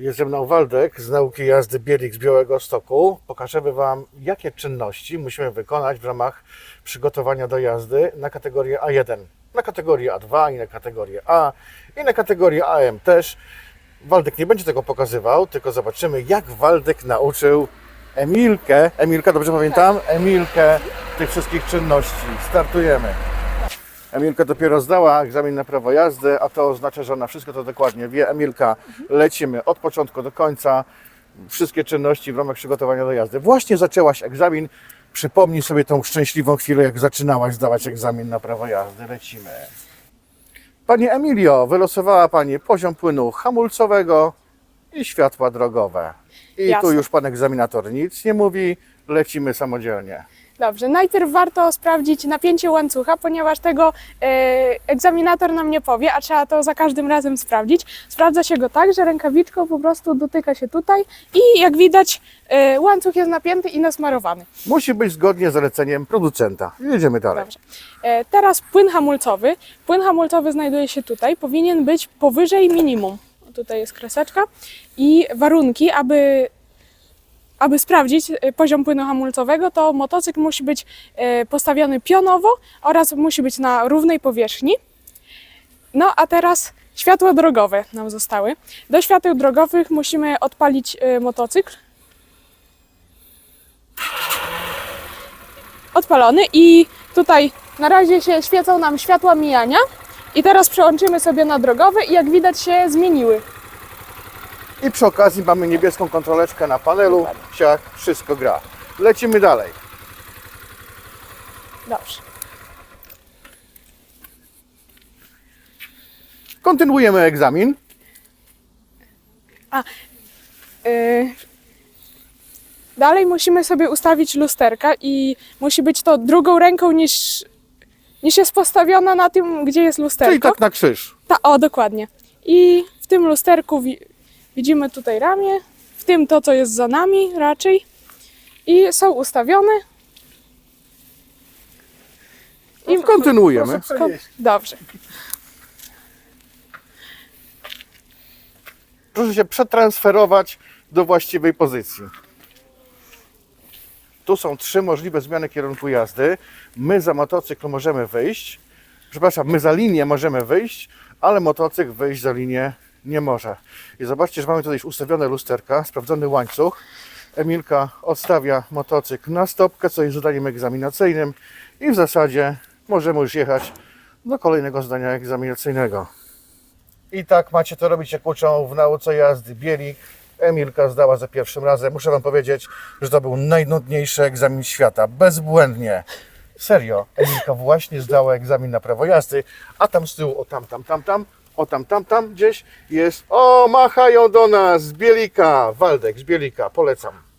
Jest ze mną Waldek z nauki jazdy Bielik z Białego Stoku. Pokażemy Wam, jakie czynności musimy wykonać w ramach przygotowania do jazdy na kategorię A1, na kategorię A2 i na kategorię A i na kategorię AM też. Waldek nie będzie tego pokazywał, tylko zobaczymy, jak Waldek nauczył Emilkę, Emilka, dobrze pamiętam? Emilkę tych wszystkich czynności. Startujemy. Emilka dopiero zdała egzamin na prawo jazdy, a to oznacza, że ona wszystko to dokładnie wie. Emilka, lecimy od początku do końca. Wszystkie czynności w ramach przygotowania do jazdy. Właśnie zaczęłaś egzamin. Przypomnij sobie tą szczęśliwą chwilę, jak zaczynałaś zdawać egzamin na prawo jazdy. Lecimy. Pani Emilio, wylosowała Pani poziom płynu hamulcowego i światła drogowe. I tu Jasne. już Pan egzaminator nic nie mówi, lecimy samodzielnie. Dobrze, najpierw warto sprawdzić napięcie łańcucha, ponieważ tego e, egzaminator nam nie powie, a trzeba to za każdym razem sprawdzić. Sprawdza się go tak, że rękawiczką po prostu dotyka się tutaj i jak widać e, łańcuch jest napięty i nasmarowany. Musi być zgodnie z zaleceniem producenta. Jedziemy dalej. Dobrze. E, teraz płyn hamulcowy. Płyn hamulcowy znajduje się tutaj, powinien być powyżej minimum. O, Tutaj jest kreseczka i warunki, aby aby sprawdzić e, poziom płynu hamulcowego, to motocykl musi być e, postawiony pionowo oraz musi być na równej powierzchni. No a teraz światła drogowe nam zostały. Do świateł drogowych musimy odpalić e, motocykl. Odpalony i tutaj na razie się świecą nam światła mijania. I teraz przełączymy sobie na drogowe i jak widać się zmieniły. I przy okazji mamy niebieską kontroleczkę na panelu. Siak, wszystko gra. Lecimy dalej. Dobrze. Kontynuujemy egzamin. Y, Dalej musimy sobie ustawić lusterka i musi być to drugą ręką niż, niż jest postawiona na tym, gdzie jest lusterko. Czyli tak na krzyż. Ta, o, dokładnie. I w tym lusterku wi- widzimy tutaj ramię, w tym to, co jest za nami raczej. I są ustawione. I kontynuujemy. Ko- Dobrze. Proszę się przetransferować do właściwej pozycji. Tu są trzy możliwe zmiany kierunku jazdy. My za motocykl możemy wyjść. Przepraszam, my za linię możemy wyjść, ale motocykl wyjść za linię nie może. I zobaczcie, że mamy tutaj już ustawione lusterka, sprawdzony łańcuch. Emilka odstawia motocykl na stopkę, co jest zadaniem egzaminacyjnym i w zasadzie możemy już jechać do kolejnego zdania egzaminacyjnego. I tak macie to robić, jak uczą w nauce jazdy Bielik. Emilka zdała za pierwszym razem. Muszę Wam powiedzieć, że to był najnudniejszy egzamin świata. Bezbłędnie. Serio. Emilka właśnie zdała egzamin na prawo jazdy, a tam z tyłu, o tam, tam, tam, tam, o tam, tam, tam gdzieś jest, o machają do nas z Bielika. Waldek z Bielika, polecam.